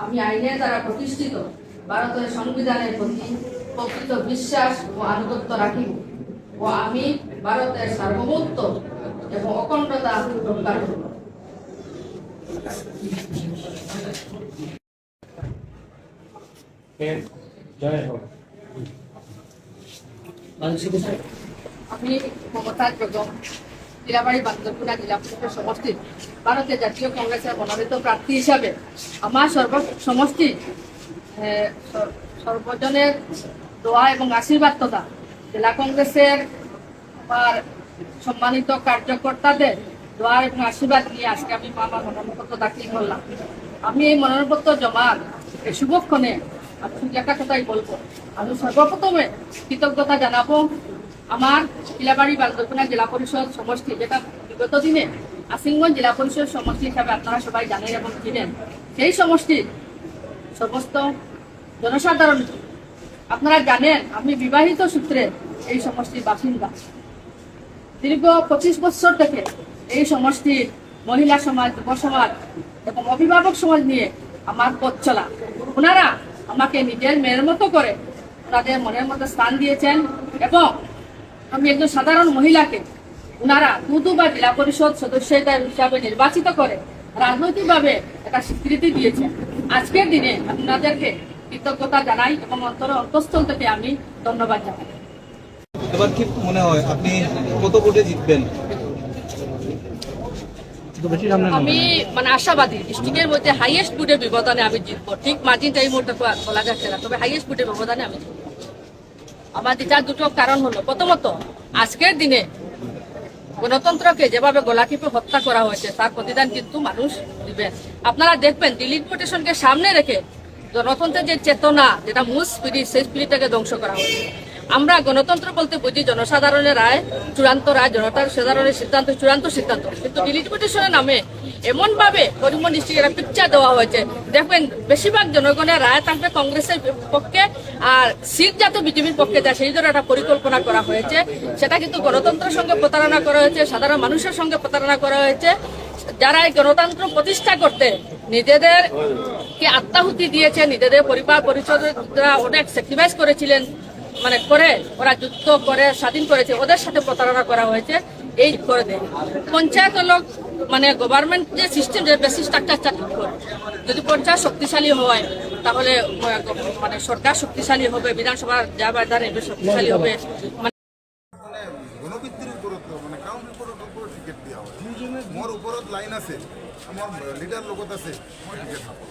আমি আইনের দ্বারা প্রতিষ্ঠিত, ভারতের সংবিধানের প্রতি প্রকৃত বিশ্বাস ও আনুগত্য রাখিব ও আমি ভারতের সার্বভৌমত্ব এবং অখণ্ডতা রক্ষা করব। জয় হোক। আমি সমষ্টির ভারতীয় জাতীয় কংগ্রেসের মনোনীত প্রার্থী হিসাবে আমার সর্ব, সমষ্টি সর্বজনের দোয়া এবং আশীর্বাদ তথা জেলা কংগ্রেসের আমার সম্মানিত কার্যকর্তাদের দোয়া এবং আশীর্বাদ নিয়ে আজকে আমি আমার মনোনয়নপত্র দাখিল করলাম। আমি এই মনোনয়নপত্র এই শুভক্ষণে একটা কথাই বলব? আমি সর্বপ্রথমে কৃতজ্ঞতা জানাব আমার জেলা পরিষদ সমষ্টি, যেটা বিগত দিনে আসিংগঞ্জ জেলা পরিষদ সমষ্টি হিসাবে আপনারা সবাই জানেন এবং সেই সমষ্টির সমস্ত জনসাধারণ, আপনারা জানেন, আমি বিবাহিত সূত্রে এই সমষ্টির বাসিন্দা। দীর্ঘ পঁচিশ বছর থেকে এই সমষ্টির মহিলা সমাজ, যুব সমাজ এবং অভিভাবক সমাজ নিয়ে আমার পথ চলা। ওনারা আমাকে নিজের মেয়ের মতো করে তাদের মনের মধ্যে স্থান দিয়েছেন এবং আমি একজন সাধারণ মহিলাকে ওনারা দুদু বা জেলা পরিষদ সদস্য হিসাবে নির্বাচিত করে রাজনৈতিকভাবে একটা স্বীকৃতি দিয়েছেন। আজকের দিনে আপনাদেরকে কৃতজ্ঞতা জানাই এবং অন্তর অন্তঃস্থল থেকে আমি ধন্যবাদ জানাই। এবার কি মনে হয়, আপনি কত ভোটে জিতবেন? মানে আজকের দিনে গণতন্ত্রকে যেভাবে গোলাটিপে হত্যা করা হয়েছে, তার প্রতিদান কিন্তু মানুষ দিবেন আপনারা দেখবেন দিল্লি পিটিশনকে সামনে রেখে গণতন্ত্রের যে চেতনা, যেটা মূল স্পিরিট সেই ধ্বংস করা হয়েছে। আমরা গণতন্ত্র বলতে বুঝি, জনসাধারণের রায়, চূড়ান্ত রায়, জনতার সাধারণের সিদ্ধান্ত, চূড়ান্ত সিদ্ধান্ত। কিন্তু ডিলিট পিটিশনের নামে এমন ভাবে করিমগঞ্জ একটা পিকচার দেওয়া হয়েছে। দেখবেন, বেশিরভাগ জনগণের রায় থাকবে কংগ্রেসের পক্ষে আর সিট যাতে বিজেপির পক্ষে দেয় সেই জন্য একটা পরিকল্পনা করা হয়েছে। সেটা কিন্তু গণতন্ত্রের সঙ্গে প্রতারণা করা হয়েছে, সাধারণ মানুষের সঙ্গে প্রতারণা করা হয়েছে। যারা এই গণতন্ত্র প্রতিষ্ঠা করতে নিজেদের কে আত্মাহুতি দিয়েছে, নিজেদের পরিবার পরিষদরা অনেক স্যাক্রিফাইস করেছিলেন। মানে করে, ওরা যুদ্ধ করে, স্বাধীন করেছে, ওদের সাথে প্রতারণা করা হয়েছে, এই করে দেয়। পঞ্চায়েত লোক মানে গভর্নমেন্ট যে সিস্টেম যে বেসিক স্ট্রাকচারটা ঠিক করে। যদি পঞ্চায়েত শক্তিশালী হয়, তাহলে মানে সরকার শক্তিশালী হবে, বিধানসভার যা বাজারে শক্তিশালী হবে। আছে। আমাৰ লিডাৰ লগত আছে। মই টিকেট নাপাওঁ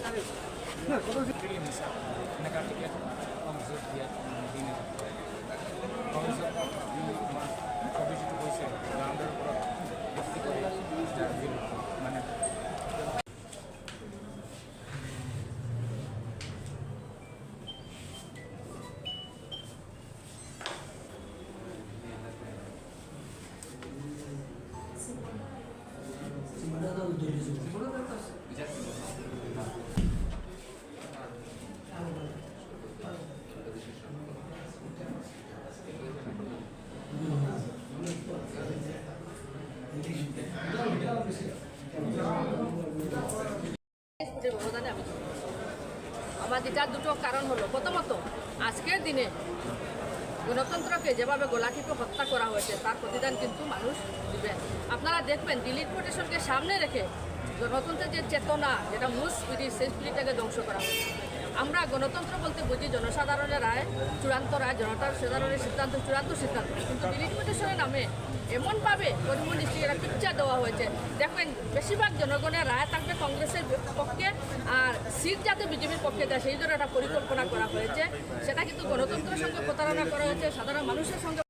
যেটার দুটো কারণ হলো। প্রথমত, আজকের দিনে গণতন্ত্রকে যেভাবে গোলাটিপে হত্যা করা হয়েছে, তার প্রতিদান কিন্তু মানুষ দিবেন আপনারা দেখবেন দিল্লির পিটিশনকে সামনে রেখে গণতন্ত্রের যে চেতনা, যেটা মূল সেই স্পিরিটটাকে ধ্বংস করা হয়েছে। আমরা গণতন্ত্র বলতে বুঝি জনসাধারণের রায়, চূড়ান্ত রায় জনতার সাধারণের সিদ্ধান্ত, চূড়ান্ত সিদ্ধান্ত। কিন্তু দিল্লি পিটিশনের নামে এমনভাবে করিমগঞ্জ ডিস্ট্রিক্টের একটা পিকচার দেওয়া হয়েছে। দেখবেন, বেশিরভাগ জনগণের রায় থাকবে আর সিট যাতে বিজেপির পক্ষে দেয়, সেই জন্য একটা পরিকল্পনা করা হয়েছে। সেটা কিন্তু গণতন্ত্রের সঙ্গে প্রতারণা করা হয়েছে, সাধারণ মানুষের সঙ্গে